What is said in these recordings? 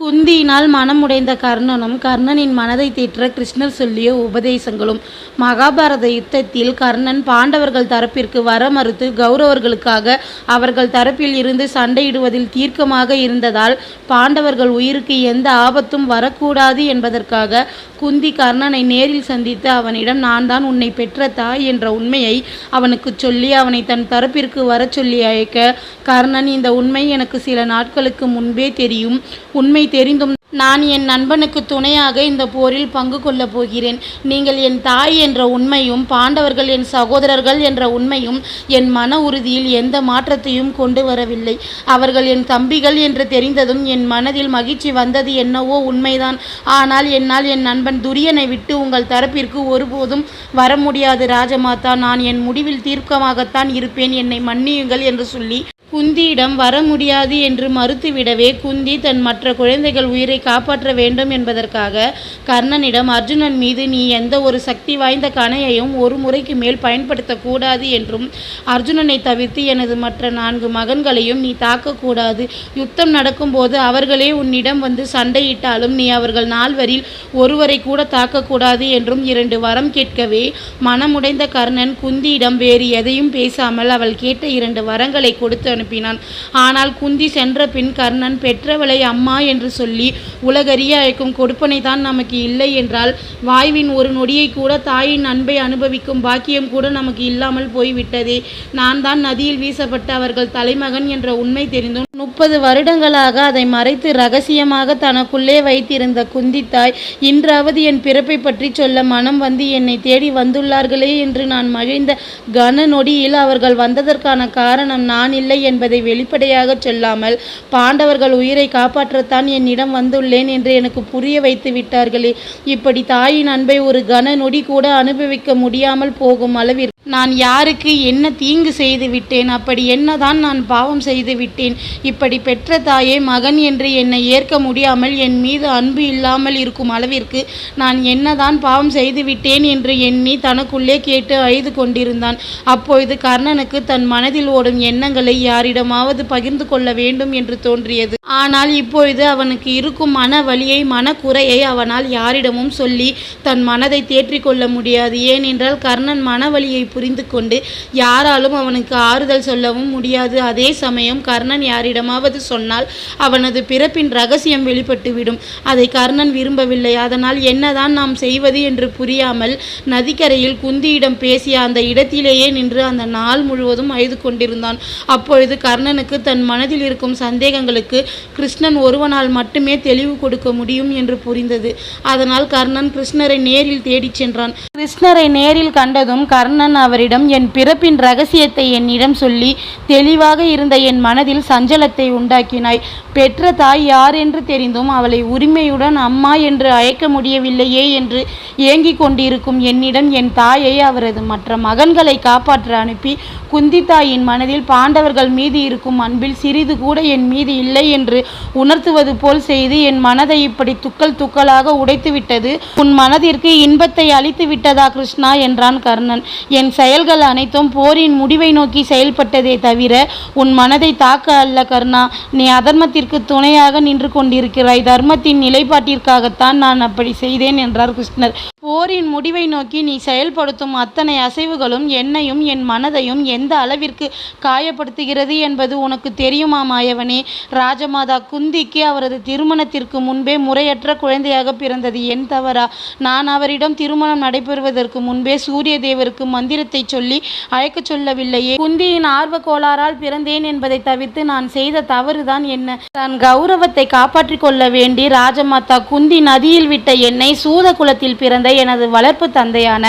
குந்தியினால் மனமுடைந்த கர்ணனும் கர்ணனின் மனதை தேற்ற கிருஷ்ணர் சொல்லிய உபதேசங்களும் மகாபாரத யுத்தத்தில் கர்ணன் பாண்டவர்கள் தரப்பிற்கு வர மறுத்து கௌரவர்களுக்காக அவர்கள் தரப்பில் இருந்து சண்டையிடுவதில் தீர்க்கமாக இருந்ததால் பாண்டவர்கள் உயிருக்கு எந்த ஆபத்தும் வரக்கூடாது என்பதற்காக குந்தி கர்ணனை நேரில் சந்தித்து அவனிடம் நான் தான் உன்னை பெற்ற தாய் என்ற உண்மையை அவனுக்குச் சொல்லி அவனை தன் தரப்பிற்கு வரச் சொல்லி அழைக்க கர்ணன் இந்த உண்மை எனக்கு சில நாட்களுக்கு முன்பே தெரியும். உண்மை தெரிந்தும் நான் என் நண்பனுக்கு துணையாக இந்த போரில் பங்கு கொள்ளப் போகிறேன். நீங்கள் என் தாய் என்ற உண்மையும் பாண்டவர்கள் என் சகோதரர்கள் என்ற உண்மையும் என் மன உறுதியில் எந்த மாற்றத்தையும் கொண்டு வரவில்லை. அவர்கள் என் தம்பிகள் என்று தெரிந்ததும் என் மனதில் மகிழ்ச்சி வந்தது என்னவோ உண்மைதான். ஆனால் என்னால் என் நண்பன் துரியனை விட்டு உங்கள் தரப்பிற்கு ஒருபோதும் வர முடியாது ராஜமாதா. நான் என் முடிவில் தீர்க்கமாகத்தான் இருப்பேன். என்னை மன்னியுங்கள் என்று சொல்லி குந்தியிடம் வர முடியாது என்று மறுத்துவிடவே குந்தி தன் மற்ற குழந்தைகள் உயிரை காப்பாற்ற வேண்டும் என்பதற்காக கர்ணனிடம் அர்ஜுனன் மீது நீ எந்த ஒரு சக்தி வாய்ந்த கணையையும் ஒரு முறைக்கு மேல் பயன்படுத்தக்கூடாது என்றும் அர்ஜுனனை தவிர்த்து எனது மற்ற நான்கு மகன்களையும் நீ தாக்கக்கூடாது. யுத்தம் நடக்கும்போது அவர்களே உன்னிடம் வந்து சண்டையிட்டாலும் நீ அவர்கள் நால்வரில் ஒருவரை கூட தாக்கக்கூடாது என்றும் இரண்டு வரம் கேட்கவே மனமுடைந்த கர்ணன் குந்தியிடம் வேறு எதையும் பேசாமல் அவள் கேட்ட இரண்டு வரங்களை கொடுத்த அனுப்பினான். ஆனால் குந்தி சென்ற பின் கர்ணன் பெற்றவளை அம்மா என்று சொல்லி உலகறிய அழைக்கும் கொடுப்பனை தான் நமக்கு இல்லை என்றால் வாய்வின் ஒரு நொடியை கூட தாயின் அன்பை அனுபவிக்கும் பாக்கியம் கூட நமக்கு இல்லாமல் போய்விட்டதே. நான் தான் நதியில் வீசப்பட்ட அவர்கள் தலைமகன் என்ற உண்மை தெரிந்தும் முப்பது வருடங்களாக அதை மறைத்து ரகசியமாக தனக்குள்ளே வைத்திருந்த குந்தித்தாய் இன்றாவது என் பிறப்பை பற்றி சொல்ல மனம் வந்து என்னை தேடி வந்துள்ளார்களே என்று நான் மகிழ்ந்த கன நொடியில் அவர்கள் வந்ததற்கான காரணம் நான் இல்லை என்பதை வெளிப்படையாக சொல்லாமல் பாண்டவர்கள் உயிரை காப்பாற்றத்தான் என்னிடம் வந்துள்ளேன் என்று எனக்கு புரிய வைத்து விட்டார்களே. இப்படி தாயின் அன்பை ஒரு கன நொடி கூட அனுபவிக்க முடியாமல் போகும் அளவிற்கு நான் யாருக்கு என்ன தீங்கு செய்து விட்டேன் அப்படி என்னதான் நான் பாவம் செய்து விட்டேன். இப்படி பெற்ற தாயே மகன் என்று என்னை ஏற்க முடியாமல் என் மீது அன்பு இல்லாமல் இருக்கும் அளவிற்கு நான் என்னதான் பாவம் செய்து விட்டேன் என்று எண்ணி தனக்குள்ளே கேட்டு அழுது கொண்டிருந்தான். அப்பொழுது கர்ணனுக்கு தன் மனதில் ஓடும் எண்ணங்களை யாரிடமாவது பகிர்ந்து கொள்ள வேண்டும் என்று தோன்றியது. ஆனால் இப்பொழுது அவனுக்கு இருக்கும் மன வலியை மனக்குறையை அவனால் யாரிடமும் சொல்லி தன் மனதை தேற்றிக்கொள்ள முடியாது. ஏனென்றால் கர்ணன் மனவலியை புரிந்து கொண்டு யாராலும் அவனுக்கு ஆறுதல் சொல்லவும் முடியாது. அதே சமயம் கர்ணன் யாரிடமாவது சொன்னால் அவனது பிறப்பின் ரகசியம் வெளிப்பட்டுவிடும். அதை கர்ணன் விரும்பவில்லை. அதனால் என்னதான் நாம் செய்வது என்று புரியாமல் நதிக்கரையில் குந்தியிடம் பேசிய அந்த இடத்திலேயே நின்று அந்த நாள் முழுவதும் அழுது கொண்டிருந்தான். அப்பொழுது கர்ணனுக்கு தன் மனதில் இருக்கும் சந்தேகங்களுக்கு கிருஷ்ணன் ஒருவனால் மட்டுமே தெளிவு கொடுக்க முடியும் என்று புரிந்தது. அதனால் கர்ணன் கிருஷ்ணரை நேரில் தேடிச் சென்றான். கிருஷ்ணரை நேரில் கண்டதும் கர்ணன் அவரிடம் என் பிறப்பின் ரகசியத்தை என்னிடம் சொல்லி தெளிவாக இருந்த என் மனதில் சஞ்சலத்தை உண்டாக்கினாய். பெற்ற தாய் யார் என்று தெரிந்தும் அவளை உரிமையுடன் அம்மா என்று அழைக்க முடியவில்லையே என்று ஏங்கிக் கொண்டிருக்கும் என்னிடம் என் தாயை அவரது மற்ற மகன்களை காப்பாற்ற அனுப்பி குந்தி தாயின் மனதில் பாண்டவர்கள் மீது இருக்கும் அன்பில் சிறிது கூட என் மீது இல்லை என்று உணர்த்துவது போல் செய்து என் மனதை இப்படி துக்கள் துக்களாக உடைத்து விட்டது உன் மனதிற்கு இன்பத்தை அளித்து விட்டதா கிருஷ்ணா? என்றான் கர்ணன். என் செயல்கள் அனைத்தும் போரின் முடிவை நோக்கி செயல்பட்டதே தவிர உன் மனதை தாக்க அல்ல கர்ணா. நீ அதர்மத்திற்கு துணையாக நின்று கொண்டிருக்கிறாய். தர்மத்தின் நிலைப்பாட்டிற்காகத்தான் நான் அப்படி செய்தேன் என்றார் கிருஷ்ணர். போரின் முடிவை நோக்கி நீ செயல்படுத்தும் அத்தனை அசைவுகளும் என்னையும் என் மனதையும் எந்த அளவிற்கு காயப்படுத்துகிறது என்பது உனக்கு தெரியுமா மாயவனே? ராஜமாதா குந்திக்கு அவரது திருமணத்திற்கு முன்பே முறையற்ற குழந்தையாக பிறந்தது என் தவறா? நான் அவரிடம் திருமணம் நடைபெறுவதற்கு முன்பே சூரிய தேவருக்கு மந்திரத்தை சொல்லி அழைக்கச் சொல்லவில்லையே. குந்தியின் ஆர்வ கோளாறால் பிறந்தேன் என்பதை தவிர்த்து நான் செய்த தவறுதான் என்ன? தன் கௌரவத்தை காப்பாற்றிக் கொள்ள வேண்டி ராஜமாதா குந்தி நதியில் விட்ட என்னை சூத குலத்தில் பிறந்த எனது வளர்ப்பு தந்தையான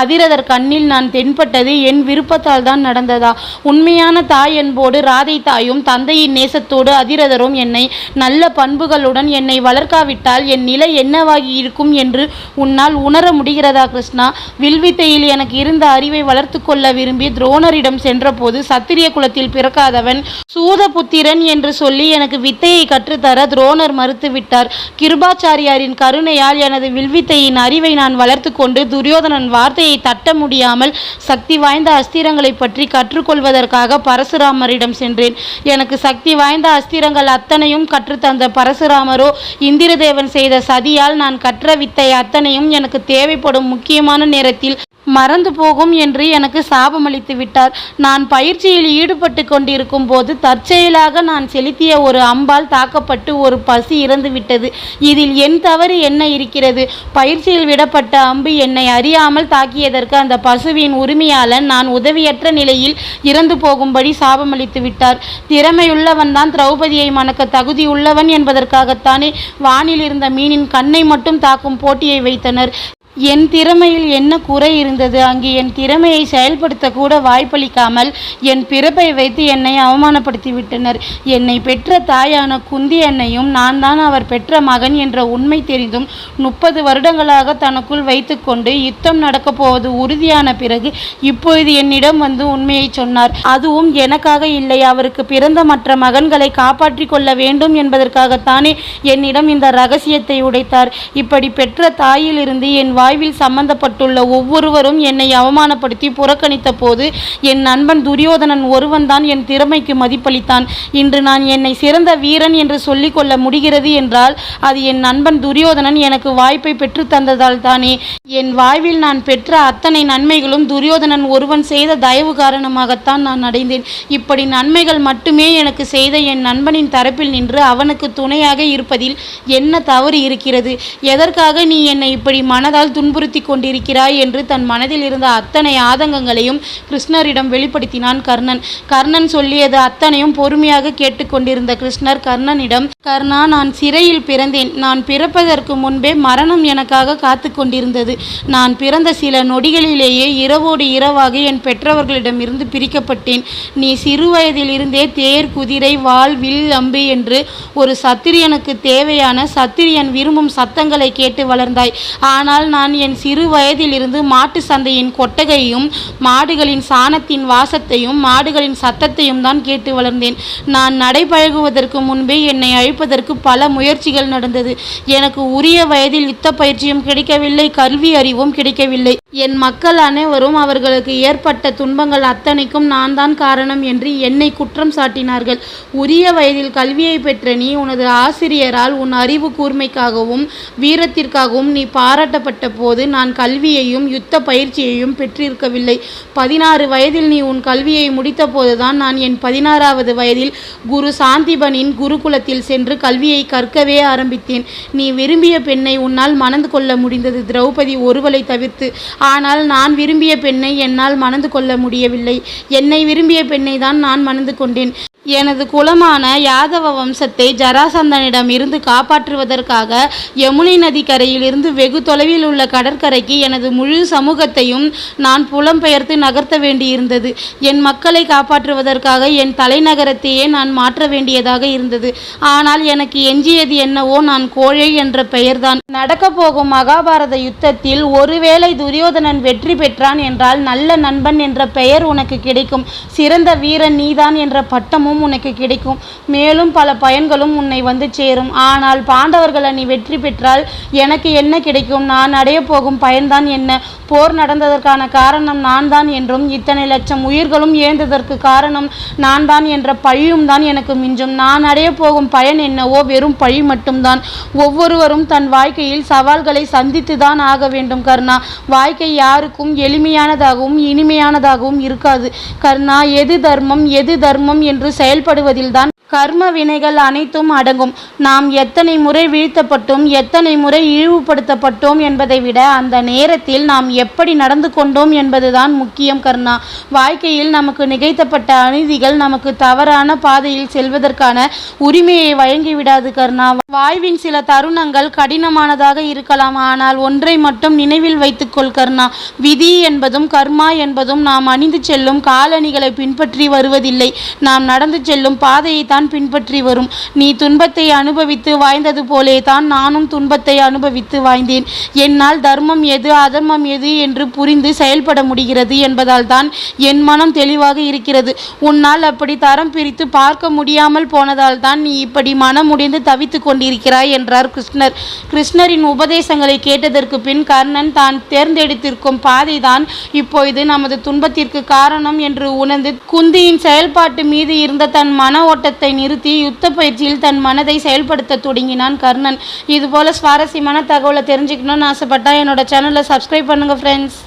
அதிரதர் கண்ணில் நான் தென்பட்டது என் விருப்பத்தால் தான் நடந்ததா? உண்மையான தாய் என்போடு ராதை தாயும் தந்தையின் நேசத்தோடு அதிரதரும் என்னை நல்ல பண்புகளுடன் என்னை வளர்க்காவிட்டால் என் நிலை என்னவாகி இருக்கும் என்று உன்னால் உணர முடிகிறதா கிருஷ்ணா? வில்வித்தையில் எனக்கு இருந்த அறிவை வளர்த்து கொள்ள விரும்பி துரோணரிடம் சென்றபோது சத்திரிய குலத்தில் பிறக்காதவன் சூதபுத்திரன் என்று சொல்லி எனக்கு வித்தையை கற்றுத்தர துரோணர் மறுத்துவிட்டார். கிருபாச்சாரியாரின் கருணையால் எனது வில்வித்தையின் அறிவை நான் நான் வளர்த்து கொண்டு துரியோதனன் வார்த்தையை தட்ட முடியாமல் சக்தி வாய்ந்த அஸ்திரங்களை பற்றி கற்றுக்கொள்வதற்காக பரசுராமரிடம் சென்றேன். எனக்கு சக்தி வாய்ந்த அஸ்திரங்கள் அத்தனையும் கற்றுத்தந்த பரசுராமரோ இந்திரதேவன் செய்த சதியால் நான் கற்ற வித்தை அத்தனையும் எனக்கு தேவைப்படும் முக்கியமான நேரத்தில் மறந்து போகும் என்று எனக்கு சாபமளித்து விட்டார். நான் பயிற்சியில் ஈடுபட்டு கொண்டிருக்கும் போது தற்செயலாக நான் செலுத்திய ஒரு அம்பால் தாக்கப்பட்டு ஒரு பசி இறந்து விட்டது. இதில் என் தவறு என்ன இருக்கிறது? பயிற்சியில் விடப்பட்ட அம்பு என்னை அறியாமல் தாக்கியதற்கு அந்த பசுவின் உரிமையாளன் நான் உதவியற்ற நிலையில் இறந்து போகும்படி சாபமளித்து விட்டார். திறமையுள்ளவன் தான் திரௌபதியை மணக்க தகுதி உள்ளவன் என்பதற்காகத்தானே வானில் இருந்த மீனின் கண்ணை மட்டும் தாக்கும் போட்டியை வைத்தனர். என் திறமையில் என்ன குறை இருந்தது? அங்கு என் திறமையை செயல்படுத்த கூட வாய்ப்பளிக்காமல் என் பிறப்பை வைத்து என்னை அவமானப்படுத்தி விட்டனர் என்னை பெற்ற தாயான குந்தி என்னையும் நான் தான் அவர் பெற்ற மகன் என்ற உண்மை தெரிந்தும் முப்பது வருடங்களாக தனக்குள் வைத்துக்கொண்டு யுத்தம் நடக்கப் போவது உறுதியான பிறகு இப்பொழுது என்னிடம் வந்து உண்மையை சொன்னார். அதுவும் எனக்காக இல்லை. அவருக்கு பிறந்த மற்ற மகன்களை காப்பாற்றிக் கொள்ள வேண்டும் என்பதற்காகத்தானே என்னிடம் இந்த ரகசியத்தை உடைத்தார். இப்படி பெற்ற தாயிலிருந்து என் ஆய்வில் சம்பந்தப்பட்டுள்ள ஒவ்வொருவரும் என்னை அவமானப்படுத்தி புறக்கணித்த போது என் நண்பன் துரியோதனன் ஒருவன்தான் என் திறமைக்கு மதிப்பளித்தான். இன்று நான் என்னை சிறந்த வீரன் என்று சொல்லிக்கொள்ள முடிகிறது என்றால் அது என் நண்பன் துரியோதனன் எனக்கு வாய்ப்பை பெற்று தந்ததால் தானே. என் வாழ்வில் நான் பெற்ற அத்தனை நன்மைகளும் துரியோதனன் ஒருவன் செய்த தயவு காரணமாகத்தான் நான் அடைந்தேன். இப்படி நன்மைகள் மட்டுமே எனக்கு செய்த என் நண்பனின் தரப்பில் நின்று அவனுக்கு துணையாக இருப்பதில் என்ன தவறு இருக்கிறது? எதற்காக நீ என்னை இப்படி மனதால் துன்புறுத்தி கொண்டிருக்கிறாய் என்று தன் மனதில் இருந்த அத்தனை ஆதங்கங்களையும் கிருஷ்ணரிடம் வெளிப்படுத்தினான் கர்ணன். கர்ணன் சொல்லியது அத்தனையும் பொறுமையாக கேட்டுக்கொண்டிருந்த கிருஷ்ணர் கர்ணனிடம் கர்ணா நான் சிறையில் பிறந்தேன். நான் பிறப்பதற்கு முன்பே மரணம் எனக்காக காத்து கொண்டிருந்தது. நான் பிறந்த சில நொடிகளிலேயே இரவோடு இரவாக என் பெற்றவர்களிடமிருந்து பிரிக்கப்பட்டேன். நீ சிறு வயதிலிருந்தே தேர் குதிரை வாள் வில் அம்பு என்று ஒரு சத்திரியனுக்கு தேவையான சத்திரியன் விரும்பும் சத்தங்களை கேட்டு வளர்ந்தாய். ஆனால் நான் என் சிறு வயதிலிருந்து மாட்டு சந்தையின் கொட்டகையும் மாடுகளின் சாணத்தின் வாசத்தையும் மாடுகளின் சத்தத்தையும் தான் கேட்டு வளர்ந்தேன். நான் நடைபழகுவதற்கு முன்பே என்னை அழிப்பதற்கு பல முயற்சிகள் நடந்தது. எனக்கு உரிய வயதில் யுத்த பயிற்சியும் கிடைக்கவில்லை. கல்வி அறிவும் கிடைக்கவில்லை. என் மக்கள் அனைவரும் அவர்களுக்கு ஏற்பட்ட துன்பங்கள் அத்தனைக்கும் நான் தான் காரணம் என்று என்னை குற்றம் சாட்டினார்கள். உரிய வயதில் கல்வியை பெற்ற நீ உனது ஆசிரியரால் உன் அறிவு கூர்மைக்காகவும் வீரத்திற்காகவும் நீ பாராட்டப்பட்ட போது நான் கல்வியையும் யுத்த பயிற்சியையும் பெற்றிருக்கவில்லை. பதினாறு வயதில் நீ உன் கல்வியை முடித்த போதுதான் நான் என் பதினாறாவது வயதில் குரு சாந்திபனின் குருகுலத்தில் சென்று கல்வியை கற்கவே ஆரம்பித்தேன். நீ விரும்பிய பெண்ணை உன்னால் மணந்து கொள்ள முடிந்தது. திரௌபதி ஒருவளை தவிர்த்து ஆனால் நான் விரும்பிய பெண்ணை என்னால் மணந்து கொள்ள முடியவில்லை. என்னை விரும்பிய பெண்ணை தான் நான் மணந்து கொண்டேன். எனது குலமான யாதவ வம்சத்தை ஜராசந்தனிடம் இருந்து காப்பாற்றுவதற்காக யமுனை நதிக்கரையிலிருந்து வெகு தொலைவில் உள்ள கடற்கரைக்கு எனது முழு சமூகத்தையும் நான் புலம்பெயர்த்து நகர்த்த வேண்டியிருந்தது. என் மக்களை காப்பாற்றுவதற்காக என் தலைநகரத்தையே நான் மாற்ற வேண்டியதாக இருந்தது. ஆனால் எனக்கு எஞ்சியது என்னவோ நான் கோழை என்ற பெயர்தான். நடக்கப் போகும் மகாபாரத யுத்தத்தில் ஒருவேளை துரியோதனன் வெற்றி பெற்றான் என்றால் நல்ல நண்பன் என்ற பெயர் உனக்கு கிடைக்கும். சிறந்த வீரன் நீதான் என்ற பட்டமும் உனக்கு கிடைக்கும். மேலும் பல பயன்களும் உன்னை வந்து சேரும். ஆனால் பாண்டவர்கள் நீ வெற்றி பெற்றால் எனக்கு என்ன கிடைக்கும்? நான் அடைய போகும் பயன்தான் என்ன? போர் நடந்ததற்கான காரணம் நான் தான் என்றும் இத்தனை லட்சம் உயிர்களும் ஏந்ததற்கு காரணம் நான் தான் என்ற பழியும் தான் எனக்கு மிஞ்சும். நான் அடைய போகும் பயன் என்னவோ வெறும் பழி மட்டும்தான். ஒவ்வொருவரும் தன் வாழ்க்கையில் சவால்களை சந்தித்து தான் ஆக வேண்டும் கர்ணா. வாழ்க்கை யாருக்கும் எளிமையானதாகவும் இனிமையானதாகவும் இருக்காது. கர்ணா எது தர்மம் எது தர்மம் என்று செயல்படுவதில்தான் கர்ம வினைகள் அனைத்தும் அடங்கும். நாம் எத்தனை முறை வீழ்த்தப்பட்டோம் எத்தனை முறை இழிவுபடுத்தப்பட்டோம் என்பதை விட அந்த நேரத்தில் நாம் எப்படி நடந்து கொண்டோம் என்பதுதான் முக்கியம் கர்ணா. வாழ்க்கையில் நமக்கு நிகழ்த்தப்பட்ட அநீதிகள் நமக்கு தவறான பாதையில் செல்வதற்கான உரிமையை வழங்கிவிடாது கர்ணா. வாழ்வின் சில தருணங்கள் கடினமானதாக இருக்கலாம் ஆனால் ஒன்றை மட்டும் நினைவில் வைத்துக்கொள் கர்ணா. விதி என்பதும் கர்மா என்பதும் நாம் அணிந்து செல்லும் காலணிகளை பின்பற்றி வருவதில்லை. நாம் நடந்து செல்லும் பாதையை தான் பின்பற்றி வரும். நீ துன்பத்தை அனுபவித்து வாய்ந்தது போலே தான் நானும் துன்பத்தை அனுபவித்து வாய்ந்தேன். என்னால் தர்மம் எது அதர்மம் எது என்று புரிந்து செயல்பட முடிகிறது என்பதால் தான் என் மனம் தெளிவாக இருக்கிறது. உன்னால் அப்படி தரம் பிரித்து பார்க்க முடியாமல் போனதால் தான் நீ இப்படி மனம் முடிந்து தவித்து கொண்டிருக்கிறாய் என்றார் கிருஷ்ணர். கிருஷ்ணரின் உபதேசங்களை கேட்டதற்கு பின் கர்ணன் தான் தேர்ந்தெடுத்திருக்கும் பாதைதான் இப்பொழுது நமது துன்பத்திற்கு காரணம் என்று உணர்ந்து குந்தியின் செயல்பாட்டு மீது இருந்த தன் மன ஓட்டத்தை நிறுத்தி யுத்த பயிற்சியில் தன் மனதை செயல்படுத்த தொடங்கினான் கர்ணன். இதுபோல சுவாரஸ்யமான தகவலை தெரிஞ்சுக்கணும்னு ஆசைப்பட்டா என்னோட சேனலை சப்ஸ்கிரைப் பண்ணுங்க ஃப்ரெண்ட்ஸ்